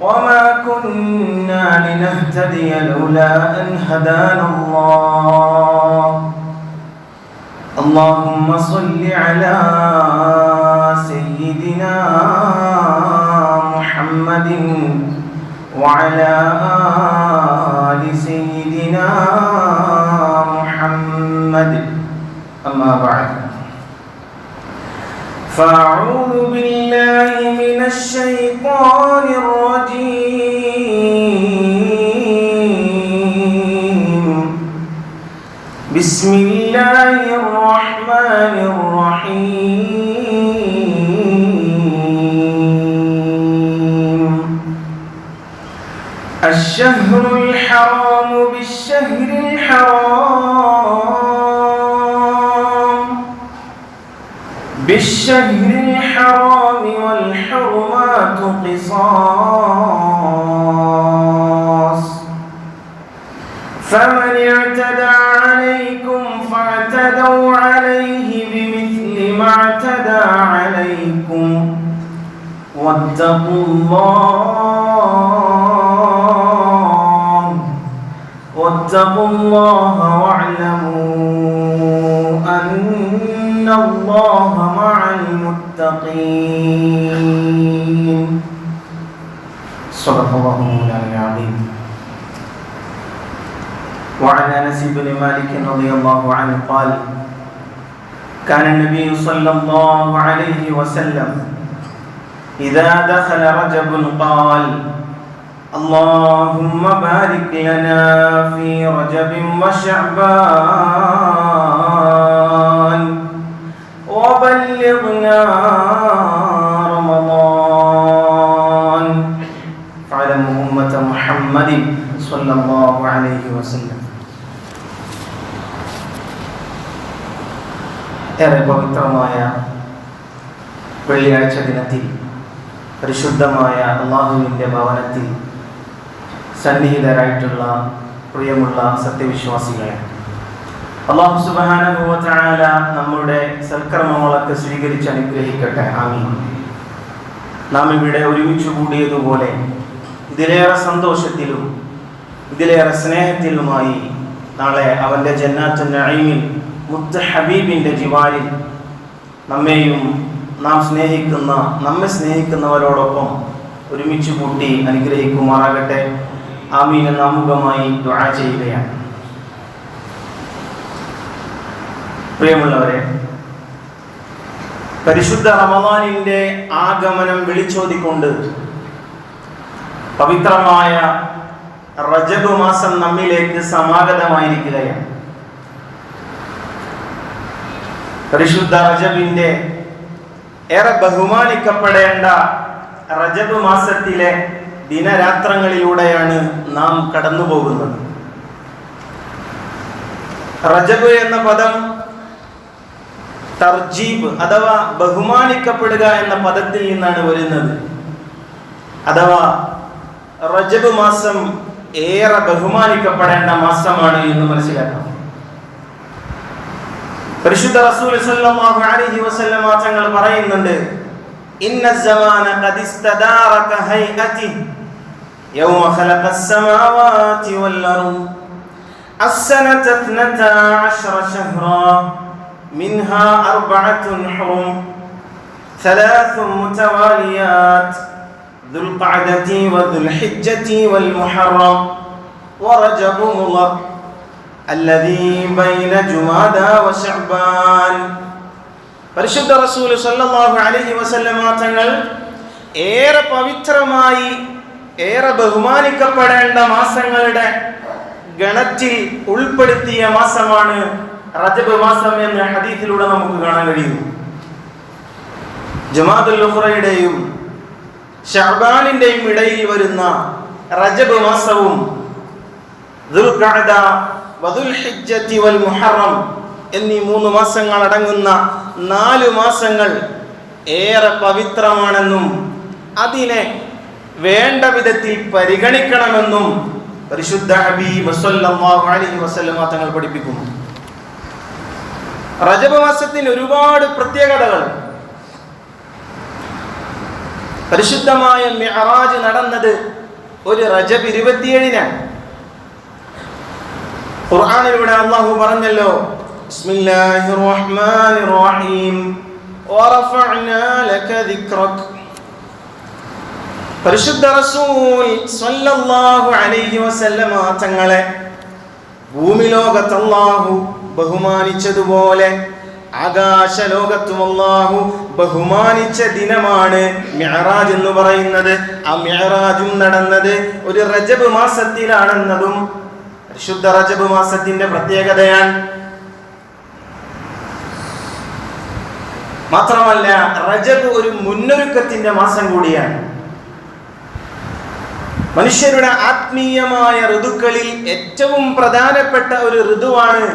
وما كنا لنهتدي لولا أن هدانا الله. اللهم صل على سيدنا محمد وعلى آل سيدنا محمد. أما بعد. فأعوذ بالله من الشيطان الرجيم. بسم الله الرحمن الرحيم. الشهر الحرام بالشهر الحرام. بالشهر الحرام والحرمات قصاص. فمن اعتدى عليكم فاعتدوا عليه بمثل ما اعتدى عليكم. واتقوا الله واتقوا الله واعلموا أن الله مع المتقين. صدق الله مولانا العظيم. وعن أنس بن مالك رضي الله عنه قال كان النبي صلى الله عليه وسلم إذا دخل رجب قال اللهم بارك لنا في رجب وشعبان. وبلغنا رمضان فاعلموا امه محمد صلى الله عليه وسلم ഏറെ പവിത്രമായ വെള്ളിയാഴ്ച ദിനത്തിൽ പരിശുദ്ധമായ അള്ളാഹുവിൻ്റെ ഭവനത്തിൽ സന്നിഹിതരായിട്ടുള്ള പ്രിയമുള്ള സത്യവിശ്വാസികളെ അള്ളാഹു സുബാനുഭവത്തിനായാല നമ്മുടെ സൽക്രമങ്ങളൊക്കെ സ്വീകരിച്ച് അനുഗ്രഹിക്കട്ടെ. ആമീൻ. നാം ഇവിടെ ഒരുമിച്ച് കൂടിയതുപോലെ ഇതിലേറെ സന്തോഷത്തിലും ഇതിലേറെ സ്നേഹത്തിലുമായി നാളെ അവന്റെ ജന്നാത്തു നഈമിൽ മുത്ത് ഹബീബിന്റെ ജിവാലിൽ നമ്മെയും നാം സ്നേഹിക്കുന്ന നമ്മെ സ്നേഹിക്കുന്നവരോടൊപ്പം ഒരുമിച്ച് കൂട്ടി അനുഗ്രഹിക്കുമാറാകട്ടെ. ആമീൻ നാമുഖമായി ദുആ ചെയ്യുകയാണ്. പ്രിയമുള്ളവരെ പരിശുദ്ധ റമദാനിന്റെ ആഗമനം വിളിച്ചോതിക്കൊണ്ട് പവിത്രമായ റജബ് മാസം നമ്മിലേക്ക് സമാഗതമായിരിക്കുകയാണ്. പരിശുദ്ധ റജബിന്റെ ഏറെ ബഹുമാനിക്കപ്പെടേണ്ട റജബ് മാസത്തിലെ ദിനരാത്രങ്ങളിലൂടെയാണ് നാം കടന്നു പോകുന്നത് റജബ് എന്ന പദം തർജീബ് അഥവാ ബഹുമാനിക്കപ്പെടുക എന്ന പദത്തിൽ നിന്നാണ് വരുന്നത്. അഥവാ റജബ് മാസം ഏറെ ബഹുമാനിക്കപ്പെടേണ്ട മാസമാണ് എന്ന് മനസ്സിലാക്കാം. പരിശുദ്ധ റസൂൽ സല്ലല്ലാഹു അലൈഹി വസല്ലം തങ്ങൾ പറയുന്നുണ്ട് ഇന്ന സമാന ഹൈഅതി യൗമ ഖലഖ അസ്സമാവാതി വൽ അർദ്. അസ്സനത 12 ശഹ്റാ. منها أربعة حرم ثلاث متواليات ذو القعدة وذو الحجة والمحرم ورجب مضر الذي بين جمادى وشعبان പരിശുദ്ധ റസൂൽ സല്ലല്ലാഹു അലൈഹി വസല്ലമ തങ്ങൾ ഏറെ പവിത്രമായി ഏറെ ബഹുമാനിക്കപ്പെടേണ്ട മാസങ്ങളുടെ ഗണത്തിൽ ഉൾപ്പെടുത്തിയ മാസമാണ് റജബ് മാസം എന്ന ഹദീസിലൂടെ നമുക്ക് കാണാൻ കഴിയുന്നു. ജമാഅത്തുൽ ഉഖ്റയുടെയും ശഅബാനിന്റെയും ഇടയിൽ വരുന്ന റജബ് മാസവും വൽ മുഹറം എന്നീ മൂന്ന് മാസങ്ങൾ അടങ്ങുന്ന നാല് മാസങ്ങൾ ഏറെ പവിത്രമാണെന്നും അതിനെ വേണ്ട വിധത്തിൽ പരിഗണിക്കണമെന്നും പരിശുദ്ധ ഹബീബ് സല്ലല്ലാഹു അലൈഹി വസല്ലമ തങ്ങൾ പഠിപ്പിക്കുന്നു. റജബ് മാസത്തിന് ഒരുപാട് പ്രത്യേകതകൾ. പരിശുദ്ധമായ മെഹറാജ് നടന്നത് ഒരു റജബ് ഇരുപത്തിയേഴിനാണ് ഖുർആനിലൂടെ അള്ളാഹു പറഞ്ഞല്ലോ പരിശുദ്ധ റസൂൽ സല്ലല്ലാഹു അലൈഹി വസല്ലമ തങ്ങളെ ഭൂമി ലോകത്ത് അല്ലാഹു ബഹുമാനിച്ചതുപോലെ ആകാശലോകത്തും അള്ളാഹു ബഹുമാനിച്ച ദിനമാണ് മിഅറാജ് എന്ന് പറയുന്നത്. ആ മെഹറാജും നടന്നത് ഒരു റജബ് മാസത്തിലാണെന്നതും പരിശുദ്ധ റജബ് മാസത്തിന്റെ പ്രത്യേകതയാണ്. മാത്രമല്ല റജബ് ഒരു മുന്നൊരുക്കത്തിന്റെ മാസം കൂടിയാണ്. മനുഷ്യരുടെ ആത്മീയമായ ഋതുക്കളിൽ ഏറ്റവും പ്രധാനപ്പെട്ട ഒരു ഋതുവാണ്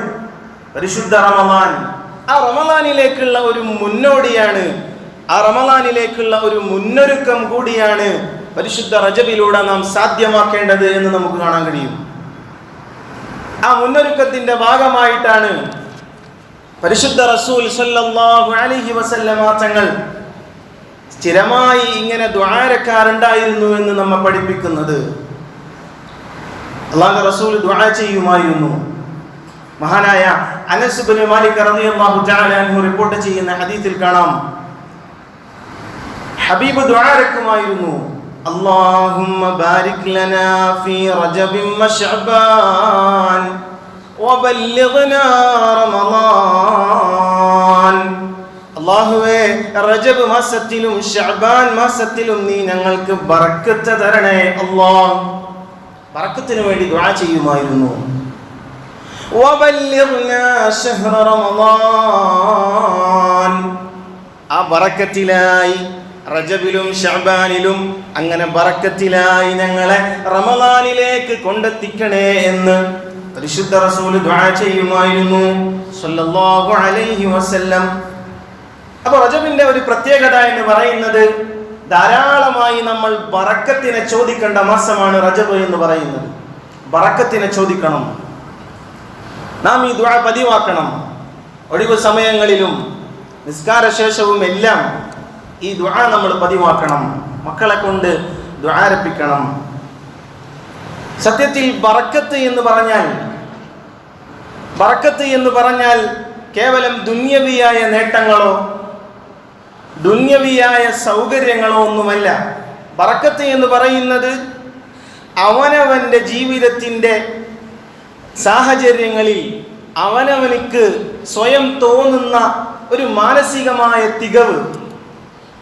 പരിശുദ്ധ റമദാൻ. ആ റമദാനിലേക്കുള്ള ഒരു മുന്നോടിയാണ്. ആ റമദാനിലേക്കുള്ള ഒരു മുന്നൊരുക്കം കൂടിയാണ് പരിശുദ്ധ റജബിലൂടെ നാം സാധ്യമാക്കേണ്ടത് എന്ന് നമുക്ക് കാണാൻ കഴിയും. ആ മുന്നൊരുക്കത്തിന്റെ ഭാഗമായിട്ടാണ് പരിശുദ്ധ റസൂൽ സല്ലല്ലാഹു അലൈഹി വസല്ലമ തങ്ങൾ സ്ഥിരമായി ഇങ്ങനെ ദ്വാരക്കാരുണ്ടായിരുന്നു എന്ന് നമ്മെ പഠിപ്പിക്കുന്നത്. അള്ളാഹു റസൂൽ ദ്വാര ചെയ്യുമായിരുന്നു. മഹാനായ അനസ് ബിൻ മാലിക് റളിയല്ലാഹു തആല അൻഹു റിപ്പോർട്ട് ചെയ്യുന്ന ഹദീസിൽ കാണാം ഹബീബ് ദ്വാരക്കുമായിരുന്നു اللهم بارك لنا في رجب وشعبان وبلغنا رمضان അള്ളാഹുവേ റജബ് മാസത്തിലും ഷഅബാൻ മാസത്തിലും നീ ഞങ്ങൾക്ക് ബറക്കത്ത് തരണേ അല്ലാഹ് ബറക്കത്തിന് വേണ്ടി ദുആ ചെയ്യുമായിരുന്നു وبلغنا شهر رمضان ആ ബറക്കത്തിലായി റജബിലും ഷഅബാനിലും അങ്ങനെ ബറക്കത്തിലായി ഞങ്ങളെ റമദാനിലേക്ക് കൊണ്ടെത്തിക്കണേ എന്ന് പരിശുദ്ധ റസൂൽ ചെയ്യുമായിരുന്നു. സല്ലല്ലാഹു അലൈഹി വസല്ലം. അപ്പൊ റജബിന്റെ ഒരു പ്രത്യേകത എന്ന് പറയുന്നത് ധാരാളമായി നമ്മൾ ബറക്കത്തിനെ ചോദിക്കേണ്ട മാസമാണ് റജബ് എന്ന് പറയുന്നത്. ബറക്കത്തിനെ ചോദിക്കണം. നാം ഈ ദുആ പതിവാക്കണം. ഒഴിവ് സമയങ്ങളിലും നിസ്കാര ശേഷവും എല്ലാം ഈ ദുആ നമ്മൾ പതിവാക്കണം. മക്കളെ കൊണ്ട് ദുഴാരപ്പിക്കണം സത്യത്തിൽ ബറക്കത്ത് എന്ന് പറഞ്ഞാൽ ബറക്കത്ത് എന്ന് പറഞ്ഞാൽ കേവലം ദുന്യവിയായ നേട്ടങ്ങളോ ദുന്യവിയായ സൗകര്യങ്ങളോ ഒന്നുമല്ല. ബറക്കത്ത് എന്ന് പറയുന്നത് അവനവന്റെ ജീവിതത്തിന്റെ സാഹചര്യങ്ങളിൽ അവനവനിക്ക് സ്വയം തോന്നുന്ന ഒരു മാനസികമായ തികവ്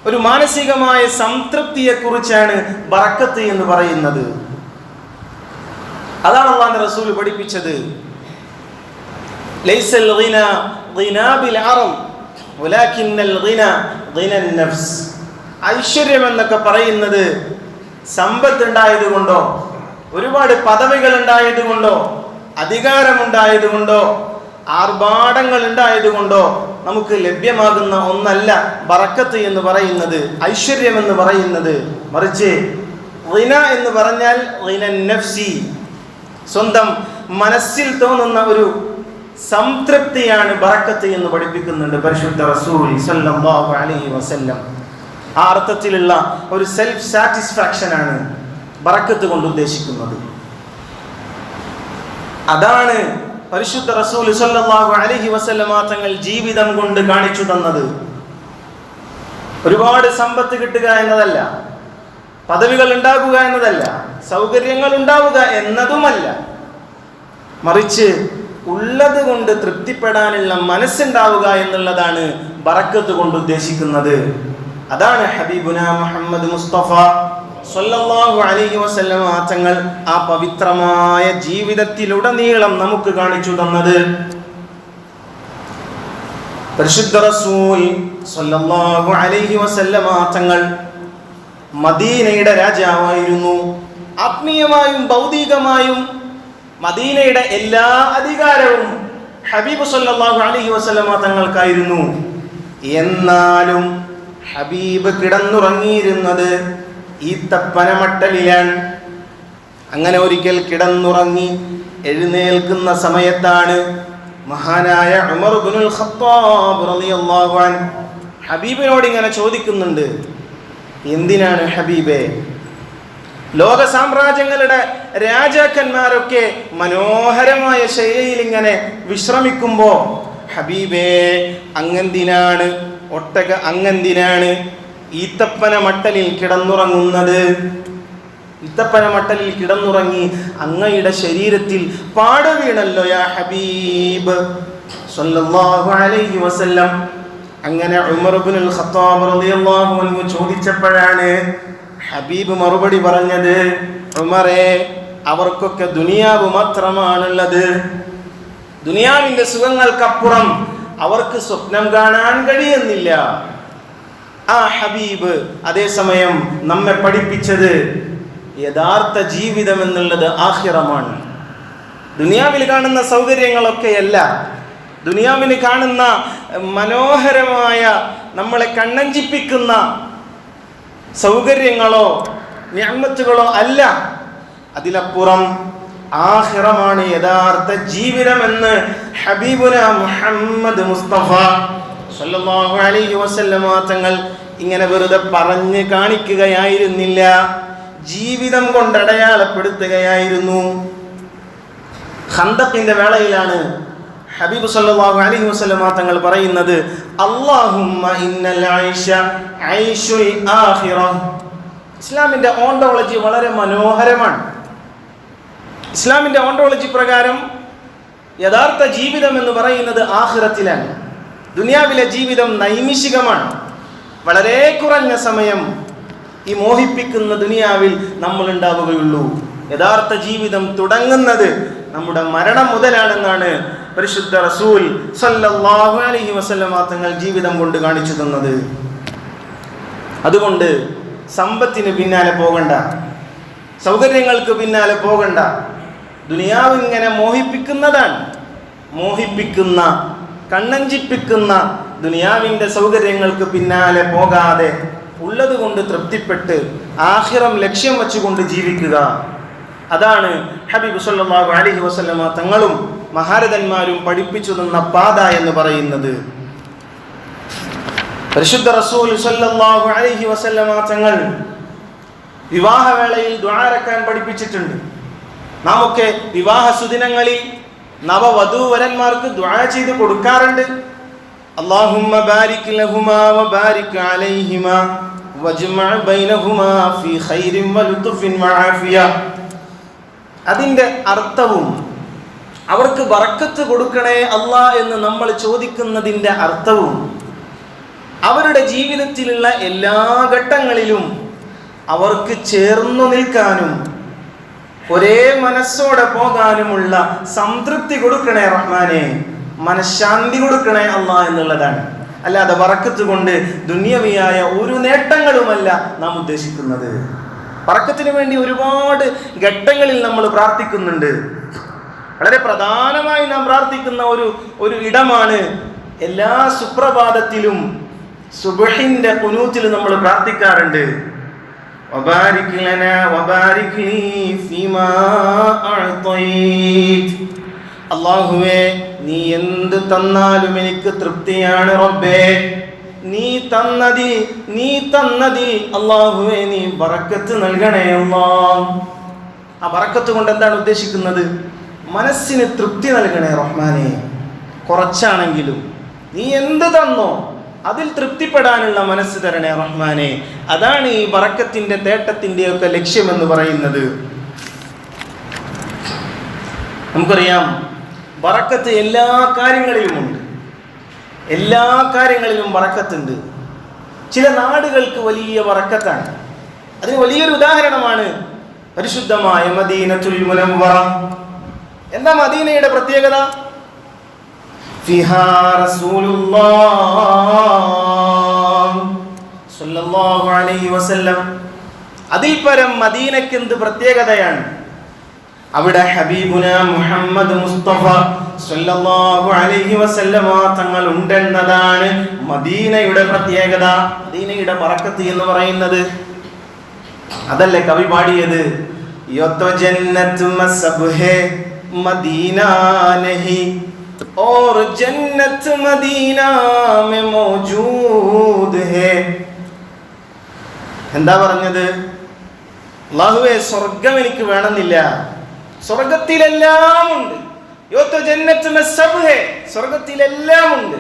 ഒരു മാനസികമായ സംതൃപ്തിയെക്കുറിച്ചാണ് ബറക്കത്ത് എന്ന് പറയുന്നത്. അതാണ് അള്ളാഹ് റസൂൽ പഠിപ്പിച്ചത്. ഐശ്വര്യം എന്നൊക്കെ പറയുന്നത് സമ്പത്ത് ഉണ്ടായതുകൊണ്ടോ ഒരുപാട് പദവികൾ ഉണ്ടായത് കൊണ്ടോ അധികാരമുണ്ടായത് കൊണ്ടോ ആർഭാടങ്ങൾ ഉണ്ടായത് കൊണ്ടോ നമുക്ക് ലഭ്യമാകുന്ന ഒന്നല്ല ബറക്കത്ത് എന്ന് പറയുന്നത് ഐശ്വര്യം എന്ന് പറയുന്നത്. മറിച്ച് റിന എന്ന് പറഞ്ഞാൽ റിന നഫ്സി സ്വന്തം മനസ്സിൽ തോന്നുന്ന ഒരു സംതൃപ്തിയാണ് ബറക്കത്ത് എന്ന് പഠിപ്പിക്കുന്നുണ്ട് പരിശുദ്ധ റസൂൽ സല്ലല്ലാഹു അലൈഹി വസല്ലം. ആ അർത്ഥത്തിലുള്ള ഒരു സെൽഫ് സാറ്റിസ്ഫാക്ഷൻ ആണ് ബറക്കത്ത് കൊണ്ട് ഉദ്ദേശിക്കുന്നത്. അതാണ് പരിശുദ്ധ റസൂൽ സല്ലല്ലാഹു അലൈഹി വസല്ലമ തങ്ങൾ ജീവിതം കൊണ്ട് കാണിച്ചു തന്നത്. ഒരുപാട് സമ്പത്ത് കിട്ടുക എന്നതല്ല പദവികൾ ഉണ്ടാകുക എന്നതല്ല സൗകര്യങ്ങൾ ഉണ്ടാവുക എന്നതുമല്ല. മറിച്ച് ഉള്ളത് കൊണ്ട് തൃപ്തിപ്പെടാനുള്ള മനസ്സുണ്ടാവുക എന്നുള്ളതാണ് ബറക്കത്ത് കൊണ്ട് ഉദ്ദേശിക്കുന്നത്. അതാണ് ഹബീബുന മുഹമ്മദ് മുസ്തഫ സല്ലല്ലാഹു അലഹി വസല്ലമ തങ്ങൾ ആ പവിത്രമായ ജീവിതത്തിലുടനീളം നമുക്ക് കാണിച്ചു തന്നത്. പരിശുദ്ധ റസൂൽ സല്ലല്ലാഹു അലഹി വസല്ലമ തങ്ങൾ മദീനയുടെ രാജാവായിരുന്നു. ആത്മീയമായും ഭൗതികമായും മദീനയുടെ എല്ലാ അധികാരവും ഹബീബ് സല്ലല്ലാഹു അലഹി വസല്ലമ തങ്ങൾക്കായിരുന്നു. എന്നാലും ഹബീബ് കിടന്നുറങ്ങിയിരുന്നത് ഈ തപ്പനമട്ടലിലാണ് അങ്ങനെ ഒരിക്കൽ കിടന്നുറങ്ങി എഴുന്നേൽക്കുന്ന സമയത്താണ് മഹാനായ ഉമർ ഖത്താബ് റളിയല്ലാഹു ഹബീബിനോട് ഇങ്ങനെ ചോദിക്കുന്നുണ്ട് എന്തിനാണ് ഹബീബെ? ലോക സാമ്രാജ്യങ്ങളുടെ രാജാക്കന്മാരൊക്കെ മനോഹരമായ ശൈലിയിൽ ഇങ്ങനെ വിശ്രമിക്കുമ്പോൾ ഹബീബേ അങ്ങന്തിനാണ്? ഒട്ടക അങ്ങന്തിനാണ്? ഈത്തപ്പന മട്ടലിൽ കിടന്നുറങ്ങുന്നത്. ഈത്തപ്പന മട്ടലിൽ കിടന്നുറങ്ങി അങ്ങയുടെ ശരീരത്തിൽ പാടുവീണല്ലോ യാ ഹബീബ്. അലൈഹി വസല്ലം. അങ്ങനെ ഖത്താബ് റളിയല്ലാഹു അൻഹു ചോദിച്ചപ്പോഴാണ് ഹബീബ് മറുപടി പറഞ്ഞത് ഉമറേ അവർക്കൊക്കെ ദുനിയാവ് മാത്രമാണുള്ളത്. ദുനിയാവിന്റെ സുഖങ്ങൾക്കപ്പുറം അവർക്ക് സ്വപ്നം കാണാൻ കഴിയുന്നില്ല. ആ ഹബീബ് അതേസമയം നമ്മെ പഠിപ്പിച്ചത് യഥാർത്ഥ ജീവിതം എന്നുള്ളത് ആഹിറമാണ്. ദുനിയാവിൽ കാണുന്ന സൗകര്യങ്ങളൊക്കെയല്ല. ദുനിയാവിന് കാണുന്ന മനോഹരമായ നമ്മളെ കണ്ണഞ്ചിപ്പിക്കുന്ന സൗകര്യങ്ങളോ ഞാമത്തുകളോ അല്ല. അതിലപ്പുറം ആഹിറമാണ് യഥാർത്ഥ ജീവിതമെന്ന് ഹബീബുന മുഹമ്മദ് മുസ്തഫ സല്ലല്ലാഹു അലൈഹി വസല്ലമ തങ്ങൾ ഇങ്ങനെ വെറുതെ പറഞ്ഞ് കാണിക്കുകയായിരുന്നില്ല. ജീവിതം കൊണ്ട് അടയാളപ്പെടുത്തുകയായിരുന്നു. ഖന്തഖിന്റെ വേളയിലാണ് ഹബീബ് സല്ലല്ലാഹു അലൈഹി വസല്ലമ തങ്ങൾ പറയുന്നത് അല്ലാഹുമ്മ ഇന്നൽ ഐഷ ഐഷുൽ ആഖിറ. ഇസ്ലാമിന്റെ ഓണ്ടോളജി വളരെ മനോഹരമാണ്. ഇസ്ലാമിന്റെ ഓണ്ടോളജി പ്രകാരം യഥാർത്ഥ ജീവിതം എന്ന് പറയുന്നത് ആഖിറത്തിലാണ്. ദുനിയാവിലെ ജീവിതം നൈമിഷികമാണ്. വളരെ കുറഞ്ഞ സമയം ഈ മോഹിപ്പിക്കുന്ന ദുനിയാവിൽ നമ്മൾ ഉണ്ടാവുകയുള്ളൂ. യഥാർത്ഥ ജീവിതം തുടങ്ങുന്നത് നമ്മുടെ മരണം മുതലാണെന്നാണ് പരിശുദ്ധ റസൂൽ സല്ലല്ലാഹു അലൈഹി വസല്ലമ തങ്ങൾ ജീവിതം കൊണ്ട് കാണിച്ചു തന്നത്. അതുകൊണ്ട് സമ്പത്തിന് പിന്നാലെ പോകണ്ട. സൗകര്യങ്ങൾക്ക് പിന്നാലെ പോകണ്ട. ദുനിയാവ് ഇങ്ങനെ മോഹിപ്പിക്കുന്നതാണ്. മോഹിപ്പിക്കുന്ന കണ്ണഞ്ചിപ്പിക്കുന്ന ദുനിയാവിന്റെ സൗകര്യങ്ങൾക്ക് പിന്നാലെ പോകാതെ ഉള്ളത് കൊണ്ട് തൃപ്തിപ്പെട്ട് ആഹിറം ലക്ഷ്യം വെച്ചുകൊണ്ട് ജീവിക്കുക. അതാണ് ഹബീബ് സല്ലാഹു അലഹി വസ്ലമ തങ്ങളും മഹാരഥന്മാരും പഠിപ്പിച്ചു തന്ന പാത എന്ന് പറയുന്നത്. പരിശുദ്ധ റസൂൽ സല്ലാഹു അലഹി വസ്ലമ തങ്ങൾ വിവാഹവേളയിൽ ദ്വാരക്കാൻ പഠിപ്പിച്ചിട്ടുണ്ട്. നാം ഒക്കെ വിവാഹ സുദിനങ്ങളിൽ നവവധൂവരന്മാർക്ക് ദ്വാ ചെയ്ത് കൊടുക്കാറുണ്ട് اللهم بارك لهما وبارك عليهما واجمع بينهما في خير ولطف وعافية അതിൻ്റെ അർത്ഥവും അവർക്ക് ബറക്കത്ത് കൊടുക്കണേ അല്ല എന്ന് നമ്മൾ ചോദിക്കുന്നതിൻ്റെ അർത്ഥവും അവരുടെ ജീവിതത്തിലുള്ള എല്ലാ ഘട്ടങ്ങളിലും അവർക്ക് ചേർന്നു നിൽക്കാനും ഒരേ മനസ്സോടെ പോകാനുമുള്ള സംതൃപ്തി കൊടുക്കണേ റഹ്മാനെ. മനഃശാന്തി കൊടുക്കണേ അല്ല എന്നുള്ളതാണ്. അല്ലാതെ വറക്കത്ത് കൊണ്ട് ദുന്യവിയായ ഒരു നേട്ടങ്ങളുമല്ല നാം ഉദ്ദേശിക്കുന്നത്. വറക്കത്തിന് വേണ്ടി ഒരുപാട് ഘട്ടങ്ങളിൽ നമ്മൾ പ്രാർത്ഥിക്കുന്നുണ്ട്. വളരെ പ്രധാനമായി നാം പ്രാർത്ഥിക്കുന്ന ഒരു ഒരു ഇടമാണ് എല്ലാ സുപ്രഭാതത്തിലും സുബഹിന്റെ കുനൂത്തിൽ നമ്മൾ പ്രാർത്ഥിക്കാറുണ്ട്. وبارك لنا وبارك لي فيما أعطيت അള്ളാഹുവേ നീ എന്ത് തന്നാലും എനിക്ക് തൃപ്തിയാണ് റബ്ബേ നീ തന്നതിൽ നീ തന്നതിൽ അള്ളാഹുവേ നീ ബറക്കത്ത് നൽകണേ അല്ലാ ആ ബറക്കത്ത് കൊണ്ട് എന്താണ് ഉദ്ദേശിക്കുന്നത് മനസ്സിന് തൃപ്തി നൽകണേ റഹ്മാനെ കുറച്ചാണെങ്കിലും നീ എന്ത് തന്നോ അതിൽ തൃപ്തിപ്പെടാനുള്ള മനസ്സ് തരണേ റഹ്മാനെ. അതാണ് ഈ ബറക്കത്തിന്റെ തേട്ടത്തിന്റെ ഒക്കെ ലക്ഷ്യമെന്ന് പറയുന്നത്. നമുക്കറിയാം വറക്കത്ത് എല്ലാ കാര്യങ്ങളിലുമുണ്ട്. എല്ലാ കാര്യങ്ങളിലും വറക്കത്തുണ്ട്. ചില നാടുകൾക്ക് വലിയ വറക്കത്താണ്. അതിന് വലിയൊരു ഉദാഹരണമാണ് പരിശുദ്ധമായ മദീനത്തുൽ മുനവ്വറ. എന്താ മദീനയുടെ പ്രത്യേകത? ഫിഹാ صلى സ്വല്ലല്ലാഹു അലൈഹി വസല്ലം അതിൽ പരം മദീനയ്ക്ക് എന്ത് പ്രത്യേകതയാണ്? അവിടെ ഹബീബുന മുഹമ്മദ് മുസ്തഫ സല്ലല്ലാഹു അലൈഹി വസല്ലമ തങ്ങൾ ഉണ്ടെന്നതാണ് മദീനയുടെ പ്രത്യേകത. മദീനയുടെ ബർക്കത്ത് എന്ന് പറയുന്നത് അതല്ലേ കവി പാടിയത്? യൊത്തോ ജന്നത്ത് മസബ്ഹേ മദീന നഹി और जन्नत मदीना में मौजूद है എന്താ പറഞ്ഞത് അള്ളാഹുവെ സ്വർഗം എനിക്ക് വേണമെന്നില്ല സ്വർഗത്തിലെല്ലാം ഉണ്ട് യോത്തോ ജന്നത്ത് മസബ് ഹേ സ്വർഗത്തിലെല്ലാം ഉണ്ട്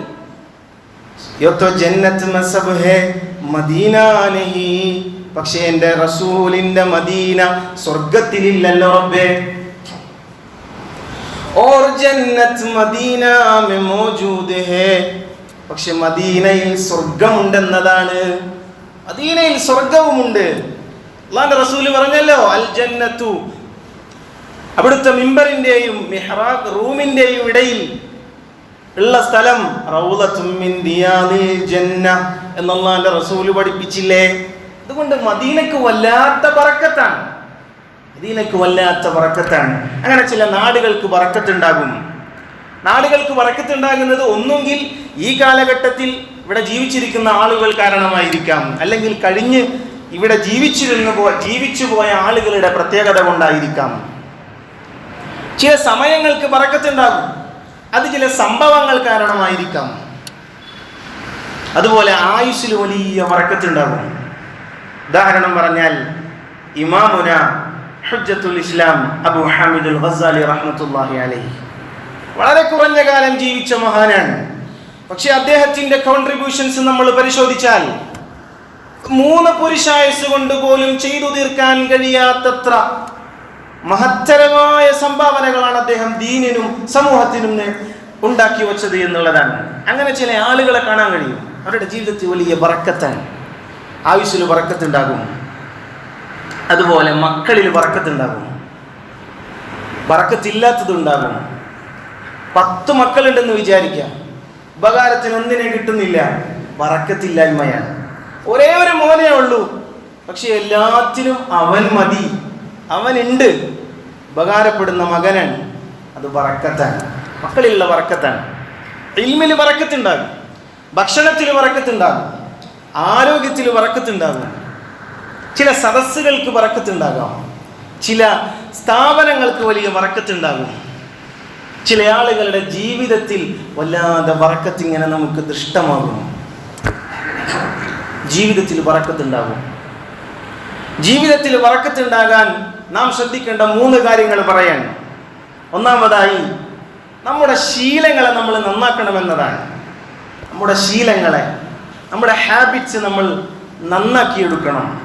യോത്തോ ജന്നത്ത് മസബ് ഹേ മദീന നഹി പക്ഷേ എൻ്റെ റസൂലിന്റെ മദീന സ്വർഗത്തിലില്ലല്ലോ റബ്ബേ ഓർ ജന്നത്ത് മദീന میں موجود ഹേ പക്ഷെ മദീനയിൽ സ്വർഗമുണ്ടെന്നതാണ് മദീനയിൽ സ്വർഗവുമുണ്ട് അള്ളാന്റെ റസൂൽ പറഞ്ഞല്ലോ അൽ ജന്നത്തു. അവിടുത്തെ മിമ്പറിന്റെയും മിഹ്റാബ് റൂമിന്റെയും ഇടയിൽ ഉള്ള സ്ഥലം ജന്ന എന്നല്ലാന്റെ റസൂൽ പഠിപ്പിച്ചില്ലേ? അതുകൊണ്ട് മദീനക്ക് വല്ലാത്ത പറക്കത്താണ് മദീനക്ക് വല്ലാത്ത വറക്കത്താണ്. അങ്ങനെ ചില നാടുകൾക്ക് വറക്കത്തുണ്ടാകും. നാടുകൾക്ക് വറക്കത്തുണ്ടാകുന്നത് ഒന്നുകിൽ ഈ കാലഘട്ടത്തിൽ ഇവിടെ ജീവിച്ചിരിക്കുന്ന ആളുകൾ കാരണമായിരിക്കാം. അല്ലെങ്കിൽ കഴിഞ്ഞ് ഇവിടെ ജീവിച്ചിരുന്നു പോ ജീവിച്ചു പോയ ആളുകളുടെ പ്രത്യേകത കൊണ്ടായിരിക്കാം. ചില സമയങ്ങൾക്ക് വറക്കത്തുണ്ടാകും. അത് ചില സംഭവങ്ങൾ കാരണമായിരിക്കാം. അതുപോലെ ആയുസ്സിൽ വലിയ വറക്കത്തുണ്ടാകും. ഉദാഹരണം പറഞ്ഞാൽ ഇമാമുന ഹുജ്ജത്തുൽ ഇസ്ലാം അബു ഹാമിദുൽ ഗസാലി റഹ്മത്തുള്ളാഹി അലൈഹി. വളരെ കുറഞ്ഞ കാലം ജീവിച്ച മഹാനാണ്. പക്ഷെ അദ്ദേഹത്തിന്റെ കോൺട്രിബ്യൂഷൻസ് നമ്മൾ പരിശോധിച്ചാൽ മൂന്ന് പുരുഷായുസ് കൊണ്ട് പോലും ചെയ്തു തീർക്കാൻ കഴിയാത്തത്ര മഹത്തരമായ സംഭാവനകളാണ് അദ്ദേഹം ദീനിനും സമൂഹത്തിനും ഉണ്ടാക്കി വച്ചത് എന്നുള്ളതാണ്. അങ്ങനെ ചില ആളുകളെ കാണാൻ കഴിയും. അവരുടെ ജീവിതത്തിൽ വലിയ ബറക്കത്താണ്. ആയുസ്സിൽ ബറക്കത്തുണ്ടാകും. അതുപോലെ മക്കളിൽ വറക്കത്തുണ്ടാകും. വറക്കത്തില്ലാത്തതുണ്ടാകും. പത്ത് മക്കളുണ്ടെന്ന് വിചാരിക്കാം. ഉപകാരത്തിന് ഒന്നിനെ കിട്ടുന്നില്ല. വറക്കത്തില്ലായ്മയാണ്. ഒരേ ഒരു മോനേ ഉള്ളൂ. പക്ഷെ എല്ലാത്തിനും അവൻ മതി. അവനുണ്ട്. ഉപകാരപ്പെടുന്ന മകനാണ് അത് വറക്കത്താണ്. മക്കളിലുള്ള വറക്കത്താണ്. ഇൽമിൽ വറക്കത്തുണ്ടാകും. ഭക്ഷണത്തിൽ വറക്കത്തുണ്ടാകും. ആരോഗ്യത്തിൽ വറക്കത്തുണ്ടാകും. ചില സദസ്സുകൾക്ക് വറക്കത്തുണ്ടാകാം. ചില സ്ഥാപനങ്ങൾക്ക് വലിയ വറക്കത്തുണ്ടാകും. ചില ആളുകളുടെ ജീവിതത്തിൽ വല്ലാതെ വറക്കത്തിങ്ങനെ നമുക്ക് ദൃഷ്ടമാകും. ജീവിതത്തിൽ വറക്കത്തുണ്ടാകും. ജീവിതത്തിൽ വറക്കത്തുണ്ടാകാൻ നാം ശ്രദ്ധിക്കേണ്ട മൂന്ന് കാര്യങ്ങൾ പറയാൻ. ഒന്നാമതായി നമ്മുടെ ശീലങ്ങളെ നമ്മൾ നന്നാക്കണമെന്നതാണ്. നമ്മുടെ ശീലങ്ങളെ നമ്മുടെ ഹാബിറ്റ്സ് നമ്മൾ നന്നാക്കിയെടുക്കണം.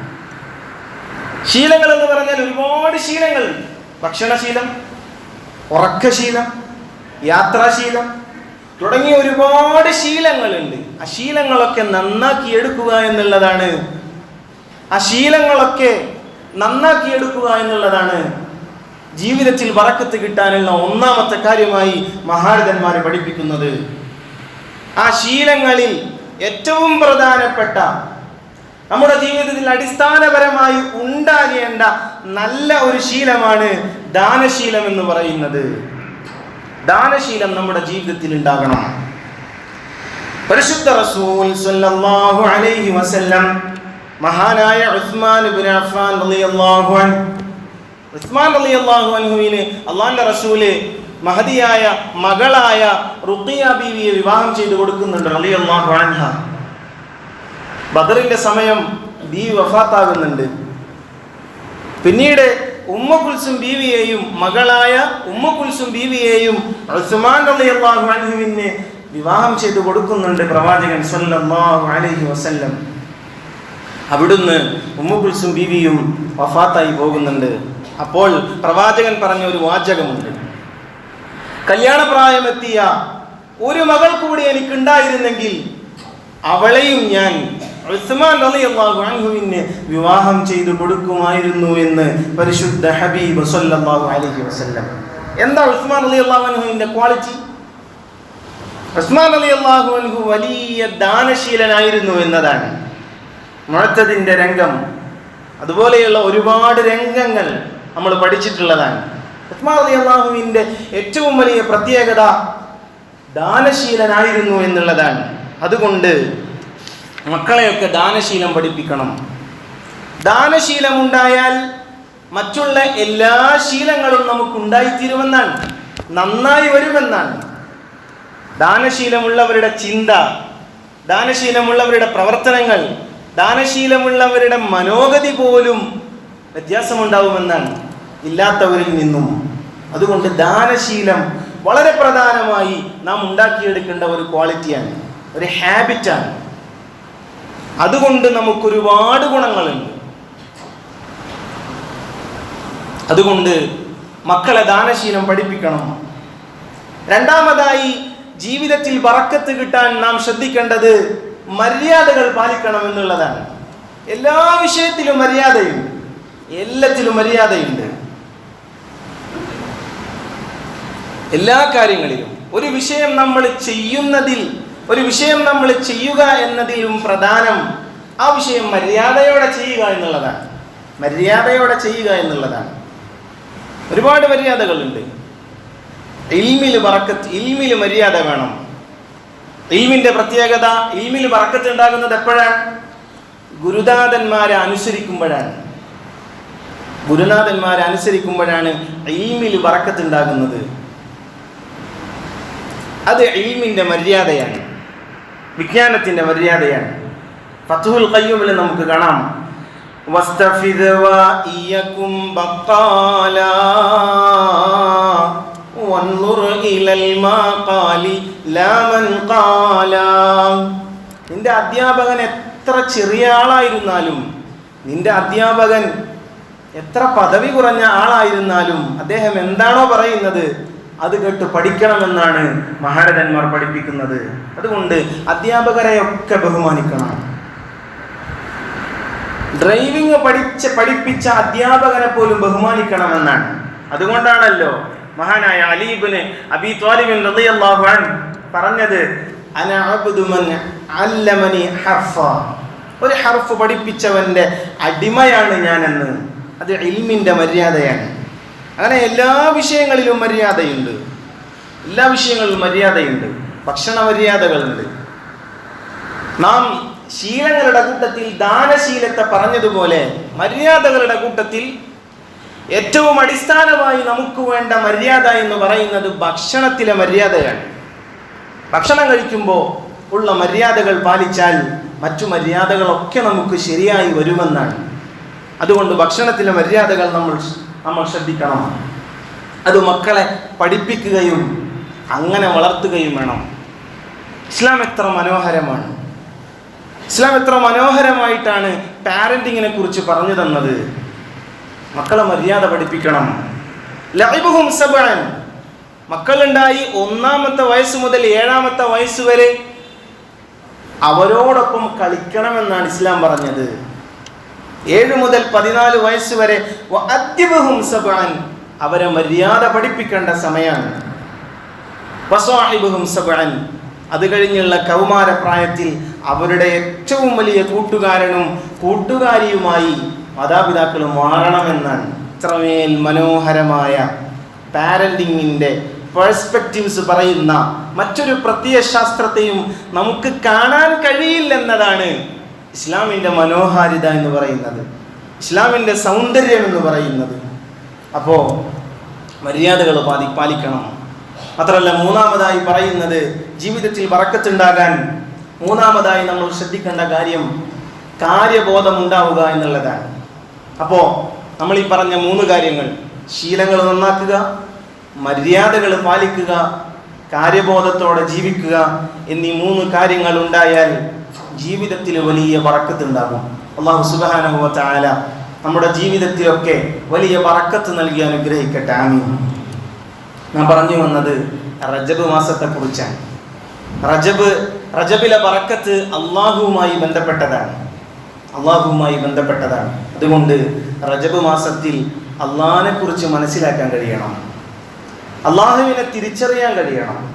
ശീലങ്ങൾ എന്ന് പറഞ്ഞാൽ ഒരുപാട് ശീലങ്ങൾ. ഭക്ഷണശീലം ഉറക്കശീലം യാത്രാശീലം തുടങ്ങിയ ഒരുപാട് ശീലങ്ങളുണ്ട്. ആ ശീലങ്ങളൊക്കെ നന്നാക്കി എടുക്കുക എന്നുള്ളതാണ്. ആ ശീലങ്ങളൊക്കെ നന്നാക്കി എടുക്കുക എന്നുള്ളതാണ്. ജീവിതത്തിൽ വറക്കത്ത് കിട്ടാനുള്ള ഒന്നാമത്തെ കാര്യമായി മഹാരഥന്മാരെ പഠിപ്പിക്കുന്നത്. ആ ശീലങ്ങളിൽ ഏറ്റവും പ്രധാനപ്പെട്ട നമ്മുടെ ജീവിതത്തിൽ അടിസ്ഥാനപരമായി ഉണ്ടാകേണ്ട നല്ല ഒരു ശീലമാണ് ദാനശീലം എന്ന് പറയുന്നത്. ദാനശീലം നമ്മുടെ ജീവിതത്തിൽ ഉണ്ടാകണം. പരിശുദ്ധ റസൂൽ സല്ലല്ലാഹു അലൈഹി വസല്ലം മഹാനായ ഉസ്മാൻ ഇബ്നു അഫ്ഫാൻ റളിയല്ലാഹു അൻഹു ഉസ്മാൻ റളിയല്ലാഹു അൻഹുവിന് അള്ളാഹിന്റെ റസൂൽ മഹദിയായ മകളായ റുഖിയ ബീവിയെ വിവാഹം ചെയ്തു കൊടുക്കുന്നുണ്ട് റളിയല്ലാഹു അൻഹ. ബദറിന്റെ സമയം ബീവി വഫാത്താകുന്നുണ്ട്. പിന്നീട് ഉമ്മ കുൽസും ബീവിയെയും മകളായ ഉമ്മ കുൽസും ബീവിയെയും ഉസ്മാൻ റളിയല്ലാഹു അൻഹുവിന് വിവാഹം ചെയ്തു കൊടുക്കുന്നുണ്ട് പ്രവാചകൻ സല്ലല്ലാഹു അലൈഹി വസല്ലം. അവിടുന്ന് ഉമ്മ കുൽസും ബീവിയും വഫാത്തായി പോകുന്നുണ്ട്. അപ്പോൾ പ്രവാചകൻ പറഞ്ഞ ഒരു വാചകമുണ്ട്. കല്യാണപ്രായമെത്തിയ ഒരു മകൾ കൂടി എനിക്കുണ്ടായിരുന്നെങ്കിൽ അവളെയും ഞാൻ ഉസ്മാൻ റളിയല്ലാഹു അൻഹുവിന് വിവാഹം ചെയ്തു കൊടുക്കുമായിരുന്നു എന്ന് പരിശുദ്ധ ഹബീബ് സല്ലല്ലാഹു അലൈഹി വസല്ലം. എന്താ ഉസ്മാൻ റളിയല്ലാഹു അൻഹുവിന്റെ ക്വാളിറ്റി ഉസ്മാൻ റളിയല്ലാഹു അൻഹു വലിയ ദാനശീലനായിരുന്നു എന്നതാണ് മുഴത്തതിന്റെ രംഗം. അതുപോലെയുള്ള ഒരുപാട് രംഗങ്ങൾ നമ്മൾ പഠിച്ചിട്ടുള്ളതാണ്. ഉസ്മാൻ അലി അള്ളാഹുവിന്റെ ഏറ്റവും വലിയ പ്രത്യേകത ദാനശീലനായിരുന്നു എന്നുള്ളതാണ്. അതുകൊണ്ട് മക്കളെയൊക്കെ ദാനശീലം പഠിപ്പിക്കണം. ദാനശീലം ഉണ്ടായാൽ മറ്റുള്ള എല്ലാ ശീലങ്ങളും നമുക്കുണ്ടായിത്തീരുമെന്നാണ് നന്നായി വരുമെന്നാണ്. ദാനശീലമുള്ളവരുടെ ചിന്ത ദാനശീലമുള്ളവരുടെ പ്രവർത്തനങ്ങൾ ദാനശീലമുള്ളവരുടെ മനോഗതി പോലും വ്യത്യാസമുണ്ടാവുമെന്നാണ് ഇല്ലാത്തവരിൽ നിന്നും. അതുകൊണ്ട് ദാനശീലം വളരെ പ്രധാനമായി നാം ഉണ്ടാക്കിയെടുക്കേണ്ട ഒരു ക്വാളിറ്റിയാണ് ഒരു ഹാബിറ്റാണ്. അതുകൊണ്ട് നമുക്ക് നമുക്കൊരുപാട് ഗുണങ്ങളുണ്ട്. അതുകൊണ്ട് മക്കളെ ദാനശീലം പഠിപ്പിക്കണം. രണ്ടാമതായി ജീവിതത്തിൽ വറക്കത്ത് കിട്ടാൻ നാം ശ്രദ്ധിക്കേണ്ടത് മര്യാദകൾ പാലിക്കണം എന്നുള്ളതാണ്. എല്ലാ വിഷയത്തിലും മര്യാദയുണ്ട്. എല്ലാത്തിലും മര്യാദയുണ്ട്. എല്ലാ കാര്യങ്ങളിലും ഒരു വിഷയം നമ്മൾ ചെയ്യുന്നതിൽ ഒരു വിഷയം നമ്മൾ ചെയ്യുക എന്നതിലും പ്രധാനം ആ വിഷയം മര്യാദയോടെ ചെയ്യുക എന്നുള്ളതാണ്. മര്യാദയോടെ ചെയ്യുക എന്നുള്ളതാണ്. ഒരുപാട് മര്യാദകളുണ്ട്. ഇൽമിൽ പറക്കത്ത് ഇൽമിൽ മര്യാദ വേണം. ഇൽമിന്റെ പ്രത്യേകത ഇൽമിൽ പറക്കത്ത് ഉണ്ടാകുന്നത് എപ്പോഴാണ്? ഗുരുനാഥന്മാരെ അനുസരിക്കുമ്പോഴാണ്. ഗുരുനാഥന്മാരെ അനുസരിക്കുമ്പോഴാണ് ഇൽമിൽ പറക്കത്ത് ഉണ്ടാകുന്നത്. അത് ഇൽമിന്റെ മര്യാദയാണ്. വിജ്ഞാനത്തിന്റെ മര്യാദയാണ്. ഫത്തുഹുൽ ഖയ്യൂമിൽ നമുക്ക് കാണാം. ബഖാല ഇലൽ നിന്റെ അധ്യാപകൻ എത്ര ചെറിയ ആളായിരുന്നാലും നിന്റെ അധ്യാപകൻ എത്ര പദവി കുറഞ്ഞ ആളായിരുന്നാലും അദ്ദേഹം എന്താണോ പറയുന്നത് അത് കേട്ട് പഠിക്കണമെന്നാണ് മഹാരഥന്മാർ പഠിപ്പിക്കുന്നത്. അതുകൊണ്ട് അധ്യാപകരെയൊക്കെ ബഹുമാനിക്കണം. ഡ്രൈവിംഗ് പഠിച്ച പഠിപ്പിച്ച അധ്യാപകനെ പോലും ബഹുമാനിക്കണമെന്നാണ്. അതുകൊണ്ടാണല്ലോ മഹാനായ അലീബിന് അബി ത്വാലിബിൻ പറഞ്ഞത് അന അബ്ദു മൻ അല്ലമനി ഒരു ഹർഫ് പഠിപ്പിച്ചവന്റെ അടിമയാണ് ഞാനെന്ന്. അത് ഇൽമിന്റെ മര്യാദയാണ്. അങ്ങനെ എല്ലാ വിഷയങ്ങളിലും മര്യാദയുണ്ട്. എല്ലാ വിഷയങ്ങളിലും മര്യാദയുണ്ട്. ഭക്ഷണ മര്യാദകളുണ്ട്. നാം ശീലങ്ങളുടെ കൂട്ടത്തിൽ ദാനശീലത്തെ പറഞ്ഞതുപോലെ മര്യാദകളുടെ കൂട്ടത്തിൽ ഏറ്റവും അടിസ്ഥാനമായി നമുക്ക് വേണ്ട മര്യാദ എന്ന് പറയുന്നത് ഭക്ഷണത്തിലെ മര്യാദയാണ്. ഭക്ഷണം കഴിക്കുമ്പോൾ ഉള്ള മര്യാദകൾ പാലിച്ചാൽ മറ്റു മര്യാദകളൊക്കെ നമുക്ക് ശരിയായി വരുമെന്നാണ്. അതുകൊണ്ട് ഭക്ഷണത്തിലെ മര്യാദകൾ നമ്മൾ നമ്മൾ ശ്രദ്ധിക്കണം. അത് മക്കളെ പഠിപ്പിക്കുകയും അങ്ങനെ വളർത്തുകയും വേണം. ഇസ്ലാം എത്ര മനോഹരമാണ്. ഇസ്ലാം എത്ര മനോഹരമായിട്ടാണ് പാരന്റിങ്ങിനെ കുറിച്ച് പറഞ്ഞു തന്നത്. മക്കളെ മര്യാദ പഠിപ്പിക്കണം. ലൈബുഹും മക്കളുണ്ടായി ഒന്നാമത്തെ വയസ്സ് മുതൽ ഏഴാമത്തെ വയസ്സ് വരെ അവരോടൊപ്പം കളിക്കണമെന്നാണ് ഇസ്ലാം പറഞ്ഞത്. ഏഴ് മുതൽ പതിനാല് വയസ്സ് വരെ അവരെ മര്യാദ പഠിപ്പിക്കേണ്ട സമയമാണ്. അത് കഴിഞ്ഞുള്ള കൗമാരപ്രായത്തിൽ അവരുടെ ഏറ്റവും വലിയ കൂട്ടുകാരനും കൂട്ടുകാരിയുമായി മാതാപിതാക്കൾ മാറണമെന്നാണ് ഇത്രമേൽ മനോഹരമായ പാരന്റിങ്ങിന്റെ പേഴ്സ്പെക്റ്റീവ്സ് പറയുന്ന മറ്റൊരു പ്രത്യയശാസ്ത്രത്തെയും നമുക്ക് കാണാൻ കഴിയില്ലെന്നതാണ് ഇസ്ലാമിന്റെ മനോഹാരിത എന്ന് പറയുന്നത് ഇസ്ലാമിന്റെ സൗന്ദര്യം എന്ന് പറയുന്നത്. അപ്പോൾ മര്യാദകൾ പാതി പാലിക്കണം. മാത്രമല്ല മൂന്നാമതായി പറയുന്നത് ജീവിതത്തിൽ വറക്കത്തുണ്ടാകാൻ മൂന്നാമതായി നമ്മൾ ശ്രദ്ധിക്കേണ്ട കാര്യം കാര്യബോധം ഉണ്ടാവുക എന്നുള്ളതാണ്. അപ്പോൾ നമ്മൾ ഈ പറഞ്ഞ മൂന്ന് കാര്യങ്ങൾ ശീലങ്ങൾ നന്നാക്കുക മര്യാദകൾ പാലിക്കുക കാര്യബോധത്തോടെ ജീവിക്കുക എന്നീ മൂന്ന് കാര്യങ്ങൾ ഉണ്ടായാൽ ജീവിതത്തിൽ വലിയ വറക്കത്തുണ്ടാകും. അള്ളാഹു സുബാനുഭവ നമ്മുടെ ജീവിതത്തിലൊക്കെ വലിയ വറക്കത്ത് നൽകി അനുഗ്രഹിക്കട്ടെ. ആമീൻ. ഞാൻ പറഞ്ഞു വന്നത് റജബ് മാസത്തെക്കുറിച്ചാണ്. റജബ് റജബിലെ വറക്കത്ത് അള്ളാഹുവുമായി ബന്ധപ്പെട്ടതാണ്. അള്ളാഹുവുമായി ബന്ധപ്പെട്ടതാണ്. അതുകൊണ്ട് റജബ് മാസത്തിൽ അള്ളാഹിനെ കുറിച്ച് മനസ്സിലാക്കാൻ കഴിയണം. അള്ളാഹുവിനെ തിരിച്ചറിയാൻ കഴിയണം.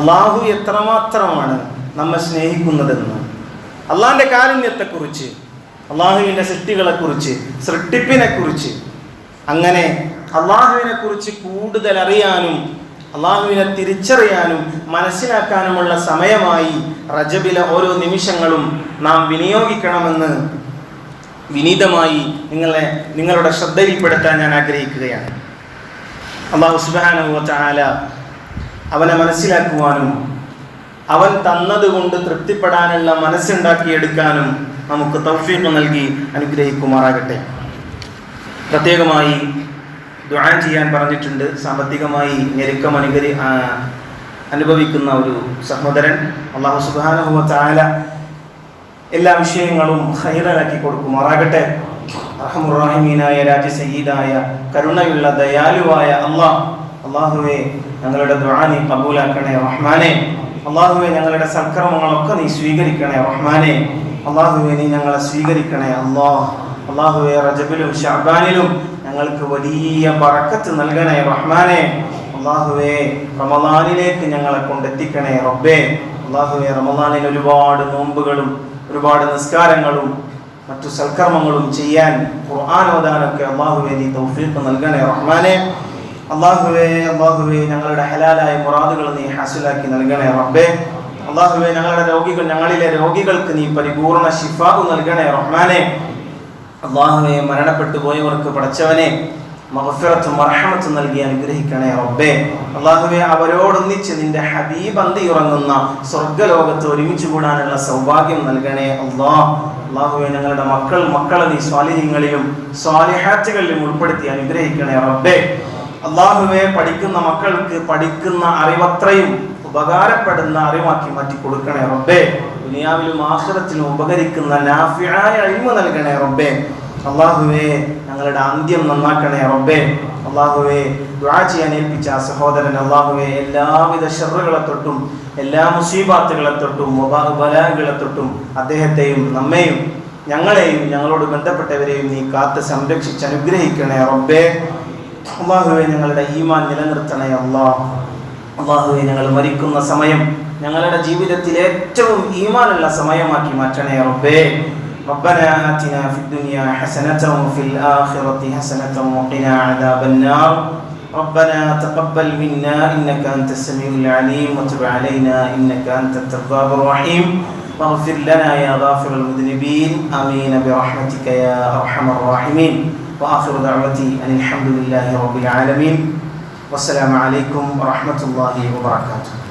അള്ളാഹു എത്രമാത്രമാണ് നമ്മെ സ്നേഹിക്കുന്നതെന്ന് അള്ളാഹിന്റെ കാരുണ്യത്തെക്കുറിച്ച് അള്ളാഹുവിന്റെ സൃഷ്ടികളെ കുറിച്ച് സൃഷ്ടിപ്പിനെ കുറിച്ച് അങ്ങനെ അള്ളാഹുവിനെ കുറിച്ച് കൂടുതൽ അറിയാനും അള്ളാഹുവിനെ തിരിച്ചറിയാനും മനസ്സിലാക്കാനുമുള്ള സമയമായി റജബിലെ ഓരോ നിമിഷങ്ങളും നാം വിനിയോഗിക്കണമെന്ന് വിനീതമായി നിങ്ങളെ നിങ്ങളുടെ ശ്രദ്ധയിൽപ്പെടുത്താൻ ഞാൻ ആഗ്രഹിക്കുകയാണ്. അള്ളാഹു സുബാന അവനെ മനസ്സിലാക്കുവാനും അവൻ തന്നതുകൊണ്ട് തൃപ്തിപ്പെടാനുള്ള മനസ്സുണ്ടാക്കിയെടുക്കാനും നമുക്ക് തൗഫീഖ് നൽകി അനുഗ്രഹിക്കുമാറാകട്ടെ. പ്രത്യേകമായി ദുആ ചെയ്യാൻ പറഞ്ഞിട്ടുണ്ട്. സാമ്പത്തികമായി ഞെരുക്കം അനുകരി അനുഭവിക്കുന്ന ഒരു സഹോദരൻ. അള്ളാഹു സുബാനുഹുവ ചാല എല്ലാ വിഷയങ്ങളും ഹൈറലാക്കി കൊടുക്കുമാറാകട്ടെ. റഹമുറാഹിമീനായ രാജസയ്യീദായ കരുണയുള്ള ദയാലുവായ അള്ളാഹ് അള്ളാഹുവെ ഞങ്ങളുടെ ദ്വാനി കബൂലാക്കണേ റഹ്മാനെ. അള്ളാഹുവെ ഞങ്ങളുടെ സൽക്കർമ്മങ്ങളൊക്കെ നീ സ്വീകരിക്കണേ റഹ്മാനെ. അള്ളാഹുവെ നീ ഞങ്ങളെ സ്വീകരിക്കണേ അള്ളാഹ് അള്ളാഹുവെ റജബിലും ഷാബാനിലും ഞങ്ങൾക്ക് വലിയ പറക്കത്ത് നൽകണേ റഹ്മാനെ. അള്ളാഹുവെ റമദാനിലേക്ക് ഞങ്ങളെ കൊണ്ടെത്തിക്കണേ റബ്ബേ. അള്ളാഹുവെ റമദാനിൽ ഒരുപാട് നോമ്പുകളും ഒരുപാട് നിസ്കാരങ്ങളും മറ്റു സൽക്കർമ്മങ്ങളും ചെയ്യാൻ ഖുർആൻ ഓതാനൊക്കെ അള്ളാഹുവെ നീ തൗഫീഖ് നൽകണേ റഹ്മാനെ. അള്ളാഹുവെ അള്ളാഹുവെ ഞങ്ങളുടെ ഹലാലായ മുറാദുകൾ നീ ഹാസിലാക്കി നൽകണേ റബ്ബേ. അള്ളാഹുവേ ഞങ്ങളുടെ രോഗികൾ ഞങ്ങളിലെ രോഗികൾക്ക് നീ പരിപൂർണ ശിഫാവ് നൽകണേ റഹ്മാനെ. അള്ളാഹുവെ മരണപ്പെട്ടു പോയവർക്ക് പടച്ചവനെ മഹഫിറത്തും നൽകി അനുഗ്രഹിക്കണേ റബ്ബേ. അള്ളാഹുവെ അവരോടൊന്നിച്ച് നിന്റെ ഹബീബ് അന്തി ഉറങ്ങുന്ന സ്വർഗലോകത്ത് ഒരുമിച്ച് കൂടാനുള്ള സൗഭാഗ്യം നൽകണേ അള്ളാഹ് അള്ളാഹുവെ ഞങ്ങളുടെ മക്കൾ മക്കളെ നീ സ്വാലിഹ്യങ്ങളിലും സ്വാലിഹാറ്റുകളിലും ഉൾപ്പെടുത്തി അനുഗ്രഹിക്കണേ റബ്ബേ. അള്ളാഹുവെ പഠിക്കുന്ന മക്കൾക്ക് പഠിക്കുന്ന അറിവത്രയും ഉപകാരപ്പെടുന്ന അറിവാക്കി മാറ്റി കൊടുക്കണേ റബ്ബേ. ദുനിയാവിലും ആഖിറത്തിലും ഉപകരിക്കുന്ന നാഫിയായ അഴിമ നൽകണേ റബ്ബേ. അള്ളാഹുവേ ഞങ്ങളുടെ അന്ത്യം നന്നാക്കണേ റബ്ബേ. അള്ളാഹുവെ ദുആ ചെയ്യാൻ ഏൽപ്പിച്ച സഹോദരൻ അള്ളാഹുവെ എല്ലാവിധ ഷെറുകളെ തൊട്ടും എല്ലാ മുസീബാത്തുകളെ തൊട്ടും ബലാകളെ തൊട്ടും അദ്ദേഹത്തെയും നമ്മെയും ഞങ്ങളെയും ഞങ്ങളോട് ബന്ധപ്പെട്ടവരെയും നീ കാത്ത് സംരക്ഷിച്ച് അനുഗ്രഹിക്കണേ റബ്ബേ. അള്ളാഹുവെ ഞങ്ങളുടെ ഈമാൻ നിലനിർത്തണേ അള്ളാഹ് അള്ളാഹുവെ ഞങ്ങൾ മരിക്കുന്ന സമയം ഞങ്ങളുടെ ജീവിതത്തിൽ ഏറ്റവും ഈമാനുള്ള സമയമാക്കി മാറ്റണേ റബ്ബേ ربنا آتنا في الدنيا حسنة وفي الآخرة حسنة وقنا عذاب النار ربنا تقبل منا إنك أنت السميع العليم وتب علينا إنك أنت التواب الرحيم واغفر لنا يا غافر المذنبين آمين برحمتك يا أرحم الراحمين وآخر دعوتي أن الحمد لله رب العالمين والسلام عليكم ورحمة الله وبركاته.